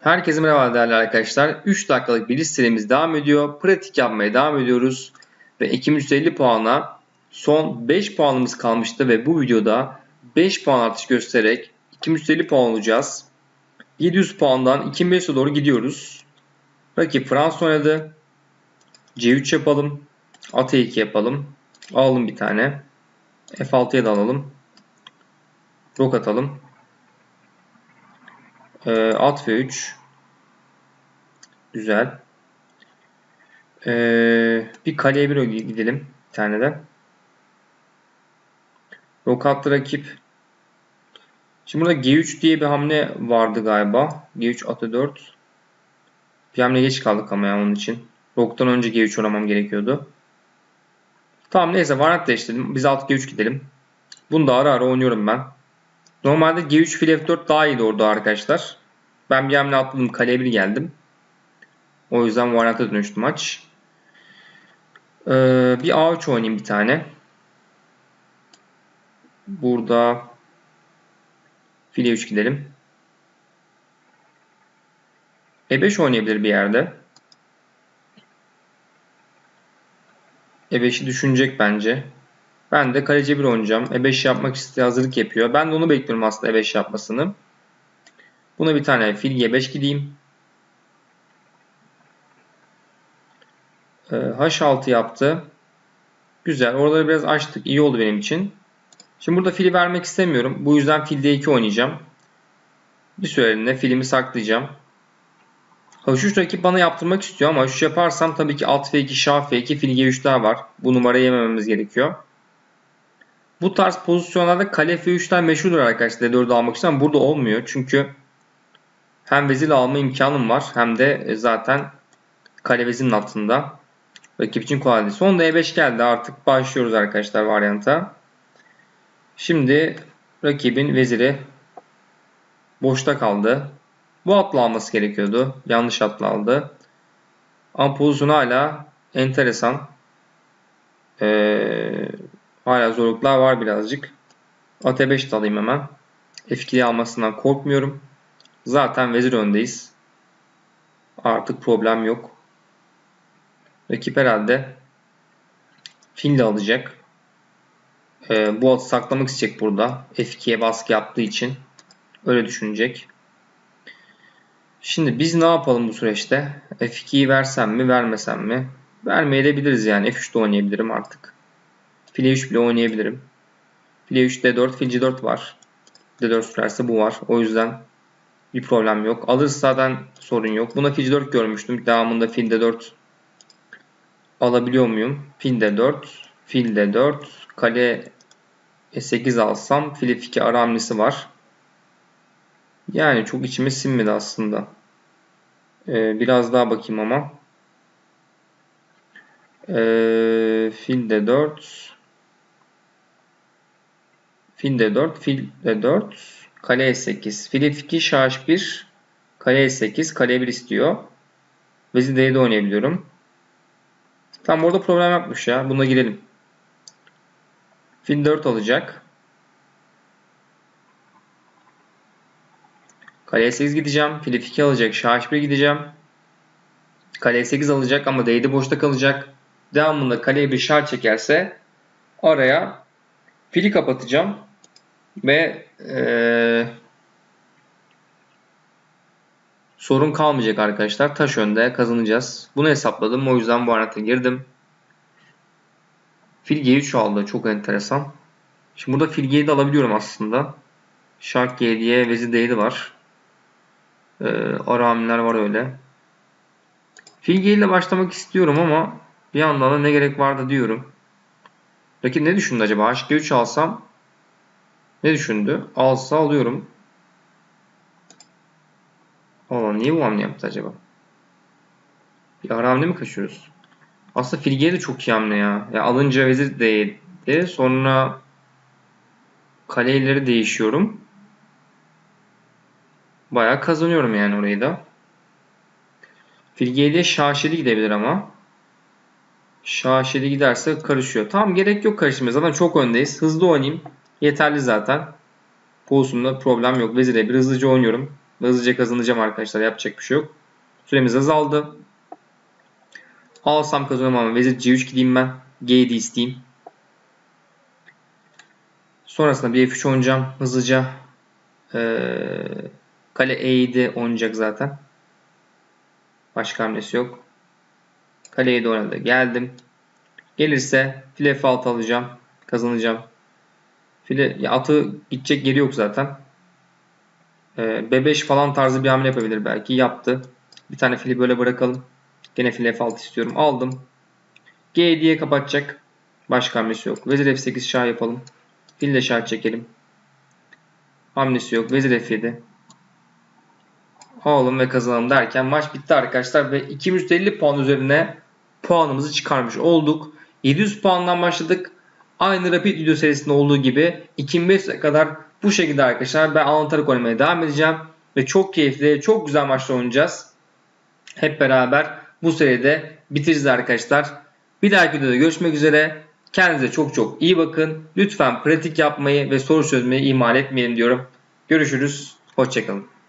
Herkese merhaba değerli arkadaşlar. 3 dakikalık bir serimiz devam ediyor. Pratik yapmaya devam ediyoruz. Ve 2150 puana son 5 puanımız kalmıştı ve bu videoda 5 puan artış göstererek 2150 puan olacağız. 700 puandan 2500'e doğru gidiyoruz. Rakip Fransa oynadı. C3 yapalım. At E2 yapalım. Alalım bir tane. F6'ya da alalım. Rok atalım. Ee, at F3. Güzel. Ee, bir kaleye bir gidelim. Bir tane de. Rok attı rakip. Şimdi burada G3 diye bir hamle vardı galiba. G3 atı 4. Bir hamle geç kaldık ama ya onun için. Rok'tan önce G3 oynamam gerekiyordu. Tamam neyse varyant değiştirdim. Biz alt G3 gidelim. Bunu da ara ara oynuyorum ben. Normalde G3 fil F4 daha iyiydi orada arkadaşlar. Ben bir hamle atladım. Kaleye bir geldim. O yüzden varyanta dönüştü maç. Ee, bir A3 oynayayım bir tane. Burada file 3 gidelim. E5 oynayabilir bir yerde. E5'i düşünecek bence. Ben de kaleci 1 oynayacağım. E5 yapmak istiyor. Hazırlık yapıyor. Ben de onu bekliyorum aslında E5 yapmasını. Buna bir tane fil G5 gideyim. Ee, H6 yaptı. Güzel. Oraları biraz açtık. İyi oldu benim için. Şimdi burada fili vermek istemiyorum. Bu yüzden fil D2 oynayacağım. Bir süreliğine filimi saklayacağım. H3 rakip bana yaptırmak istiyor ama H3 yaparsam tabii ki alt F2, şah F2, fil G3 daha var. Bu numarayı yemememiz gerekiyor. Bu tarz pozisyonlarda kale F3'ten meşhurdur arkadaşlar. D4'ü almak için burada olmuyor. Çünkü hem vezir alma imkanım var hem de zaten kale vezinin altında. Rakip için kolay değil. Sonunda E5 geldi. Artık başlıyoruz arkadaşlar varyanta. Şimdi rakibin veziri boşta kaldı. Bu atla alması gerekiyordu. Yanlış atla aldı. Ama pozisyon hala enteresan. Ee, hala zorluklar var birazcık. At E5 de alayım hemen. F2'yi almasından korkmuyorum. Zaten vezir öndeyiz. Artık problem yok. Rakip herhalde fil de alacak. Ee, bu atı saklamak isteyecek burada. F2'ye baskı yaptığı için. Öyle düşünecek. Şimdi biz ne yapalım bu süreçte? F2'yi versem mi vermesem mi? Vermeyebiliriz yani. F3'te oynayabilirim artık. File 3 bile oynayabilirim. File 3 D4, fil C4 var. D4 sürerse bu var. O yüzden bir problem yok. Alırsa zaten sorun yok. Buna fil 4 görmüştüm. Devamında fil D4 alabiliyor muyum? Fil D4, fil D4, kale E8 alsam fil F2 ara hamlesi var. Yani çok içime sinmedi aslında. Ee, biraz daha bakayım ama. Ee, fil D4 fil D4 fil D4 kale E8 fil F2 şah H1 kale E8 kale 1 istiyor. Vezir D7 oynayabiliyorum. Tam orada problem yapmış ya. Buna girelim. Fil 4 alacak. Kale 8 gideceğim. Fil F2 alacak. Şah H1 gideceğim. Kale 8 alacak ama D7 boşta kalacak. Devamında kaleye bir şah çekerse araya fili kapatacağım. Ve ee, sorun kalmayacak arkadaşlar. Taş önde kazanacağız. Bunu hesapladım. O yüzden bu anahta girdim. Fil G3 aldı. Çok enteresan. Şimdi burada fil G7 alabiliyorum aslında. Şah G7'ye vezir D7 var. Ee, ara var öyle. Fil G ile başlamak istiyorum ama bir yandan da ne gerek vardı diyorum. Rakip ne düşündü acaba? HG3 alsam ne düşündü? Alsa alıyorum. Allah niye bu hamle yaptı acaba? Bir ara hamle mi kaçıyoruz? Aslında Filge'ye de çok iyi hamle ya. ya alınca vezir değdi. Sonra kaleleri değişiyorum. Bayağı kazanıyorum yani orayı da. Filge'ye şaşeli gidebilir ama. Şaşeli giderse karışıyor. Tamam gerek yok karışmaya. Zaten çok öndeyiz. Hızlı oynayayım. Yeterli zaten. Pozisyonda problem yok. Vezir bir hızlıca oynuyorum. Hızlıca kazanacağım arkadaşlar. Yapacak bir şey yok. Süremiz azaldı. Alsam kazanıyorum ama vezir C3 gideyim ben. G7 isteyeyim. Sonrasında bir F3 oynayacağım hızlıca. Ee, kale E7 oynayacak zaten. Başka hamlesi yok. Kale E7 oynadı. Geldim. Gelirse file F6 alacağım. Kazanacağım. File ya atı gidecek yeri yok zaten. Ee, B5 falan tarzı bir hamle yapabilir belki. Yaptı. Bir tane fili böyle bırakalım. Gene file F6 istiyorum. Aldım. G7'ye kapatacak. Başka hamlesi yok. Vezir F8 şah yapalım. Fil de şah çekelim. Hamlesi yok. Vezir F7. Alalım ve kazanalım derken maç bitti arkadaşlar ve 250 puan üzerine puanımızı çıkarmış olduk. 700 puandan başladık. Aynı Rapid video serisinde olduğu gibi 2005'e kadar bu şekilde arkadaşlar ben anlatarak oynamaya devam edeceğim. Ve çok keyifli, çok güzel maçlar oynayacağız. Hep beraber bu seride bitireceğiz arkadaşlar. Bir dahaki videoda görüşmek üzere. Kendinize çok çok iyi bakın. Lütfen pratik yapmayı ve soru çözmeyi ihmal etmeyin diyorum. Görüşürüz. Hoşçakalın.